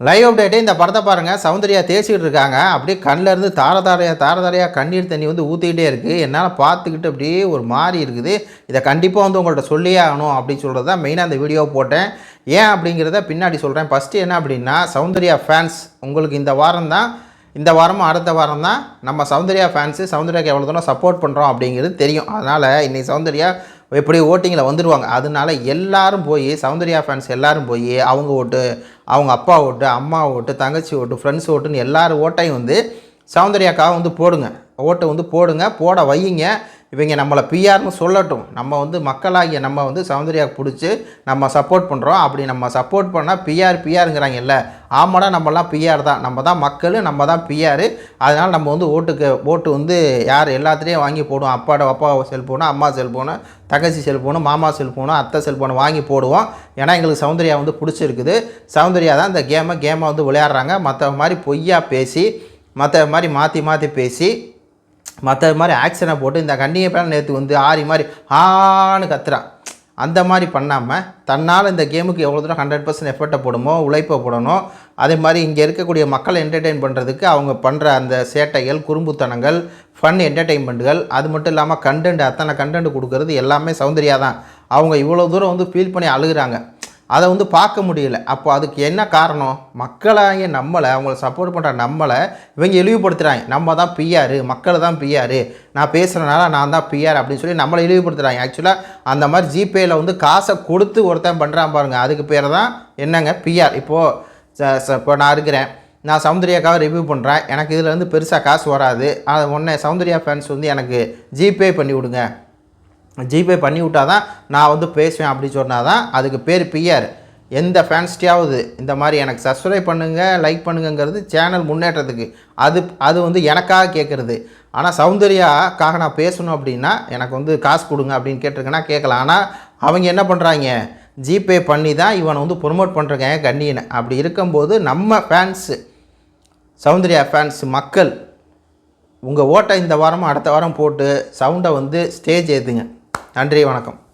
Live அப்டேட்டே இந்த படத்தை பாருங்கள் சௌந்தர்யா தேய்ச்சிக்கிட்டு இருக்காங்க. அப்படியே கண்ணில் இருந்து தார தாரையாக தார தாரையாக கண்ணீர் தண்ணி வந்து ஊற்றிக்கிட்டே இருக்குது என்னால் பார்த்துக்கிட்டு அப்படியே ஒரு மாதிரி இருக்குது. இதை கண்டிப்பாக வந்து உங்கள்கிட்ட சொல்லியே ஆகணும் அப்படின்னு சொல்கிறது தான் மெயினாக அந்த வீடியோ போட்டேன். ஏன் அப்படிங்கிறத பின்னாடி சொல்கிறேன் ஃபஸ்ட்டு என்ன அப்படின்னா சௌந்தர்யா ஃபேன்ஸ் உங்களுக்கு இந்த வாரம் தான் இந்த வாரமும் அடுத்த வாரம் தான் நம்ம சௌந்தர்யா ஃபேன்ஸு சௌந்தர்யாவுக்கு எவ்வளோ தூரம் சப்போர்ட் பண்ணுறோம் அப்படிங்கிறது தெரியும். அதனால் இன்றைக்கி சௌந்தர்யா எப்படி ஓட்டிங்கில் வந்துடுவாங்க. அதனால எல்லாரும் போய் சௌந்தர்யா ஃபேன்ஸ் எல்லாரும் போய் அவங்க ஓட்டு அவங்க அப்பா ஓட்டு அம்மா ஓட்டு தங்கச்சி ஓட்டு ஃப்ரெண்ட்ஸ் ஓட்டுன்னு எல்லாரும் ஓட்டையும் வந்து சௌந்தர்யாக்காக வந்து போடுங்க. ஓட்டை வந்து போடுங்க போட வையுங்க. இவங்க நம்மளை பிஆர்னு சொல்லட்டும். நம்ம வந்து மக்களாகிய நம்ம வந்து சௌந்தர்யாவுக்கு பிடிச்சி நம்ம சப்போர்ட் பண்ணுறோம் அப்படி நம்ம சப்போர்ட் பண்ணால் பிஆர் பிஆருங்கிறாங்கல்ல ஆமாடா நம்மலாம் பிஆர் தான். நம்ம தான் மக்கள் நம்ம தான் பிஆர் அதனால் நம்ம வந்து ஓட்டுக்கு ஓட்டு வந்து யார் எல்லாத்துலேயும் வாங்கி போடுவோம். அப்பாவோட அப்பா செல்ஃபோனு அம்மா செல்ஃபோனு தகச்சி செல்ஃபோனு மாமா செல்ஃபோனு அத்தை செல்ஃபோனு வாங்கி போடுவோம். ஏன்னா எங்களுக்கு சௌந்தர்யா வந்து பிடிச்சிருக்குது. சௌந்தர்யா தான் இந்த கேமை கேமை வந்து விளையாடுறாங்க. மற்ற மாதிரி பொய்யா பேசி மற்ற மாதிரி மாற்றி மாற்றி பேசி மற்ற மாதிரி ஆக்ஷனை போட்டு இந்த கண்ணியை பேர் நேற்று வந்து ஆரி மாதிரி ஆன்னு கத்துறான் அந்த மாதிரி பண்ணாமல் தன்னால் இந்த கேமுக்கு எவ்வளோ தூரம் ஹண்ட்ரட் பர்சன்ட் எஃபர்ட்டை போடுமோ உழைப்பை போடணும் அதே மாதிரி இங்கே இருக்கக்கூடிய மக்களை என்டர்டெயின் பண்ணுறதுக்கு அவங்க பண்ணுற அந்த சேட்டைகள் குறும்புத்தனங்கள் ஃபன் என்டர்டெயின்மெண்ட்டுகள் அது மட்டும் இல்லாமல் கண்டென்ட் அத்தனை கண்டென்ட் கொடுக்கறது எல்லாமே சௌந்தர்யா தான். அவங்க இவ்வளோ தூரம் வந்து ஃபீல் பண்ணி அழுகுறாங்க. அதை வந்து பார்க்க முடியல. அப்போ அதுக்கு என்ன காரணம்? மக்களாகிய நம்மளை அவங்கள சப்போர்ட் பண்ணுற நம்மளை இவங்க இழிவுபடுத்துகிறாங்க நம்ம தான் பிஆர் மக்கள் தான் பிஆர் நான் பேசுகிறனால நான் தான் பிஆர் அப்படின்னு சொல்லி நம்மளை இழிவுபடுத்துகிறாங்க ஆக்சுவலாக அந்த மாதிரி ஜிபேயில் வந்து காசை கொடுத்து ஒருத்தன் பண்ணுறான் பாருங்கள் அதுக்கு பேர் தான் என்னங்க? பிஆர் இப்போது இப்போ நான் இருக்கிறேன். நான் சௌந்தர்யாக்காக ரிவ்யூ பண்ணுறேன் எனக்கு இதில் வந்து பெருசாக காசு வராது. அதை உடனே சௌந்தர்யா ஃபேன்ஸ் வந்து எனக்கு ஜிபே பண்ணி விடுங்க. ஜிபே பண்ணி விட்டால் தான் நான் வந்து பேசுவேன் அப்படி சொன்னால் தான் அதுக்கு பேர் பிஆர் எந்த ஃபேன்ஸ்டியாவது இந்த மாதிரி எனக்கு சப்ஸ்கிரைப் பண்ணுங்கள் லைக் பண்ணுங்கங்கிறது சேனல் முன்னேற்றத்துக்கு. அது அது வந்து எனக்காக கேட்குறது. ஆனால் சௌந்தர்யாக்காக நான் பேசணும் அப்படின்னா எனக்கு வந்து காசு கொடுங்க அப்படின்னு கேட்டிருக்கேன்னா கேட்கலாம். ஆனால் அவங்க என்ன பண்ணுறாங்க ஜிபே பண்ணி தான் இவனை வந்து ப்ரொமோட் பண்ணுறாங்க கண்ணியனை அப்படி இருக்கும்போது நம்ம ஃபேன்ஸு சௌந்தர்யா ஃபேன்ஸ் மக்கள் உங்கள் ஓட்டை இந்த வாரமும் அடுத்த வாரம் போட்டு சவுண்டை வந்து ஸ்டேஜ் ஏற்றுங்க நன்றி வணக்கம்.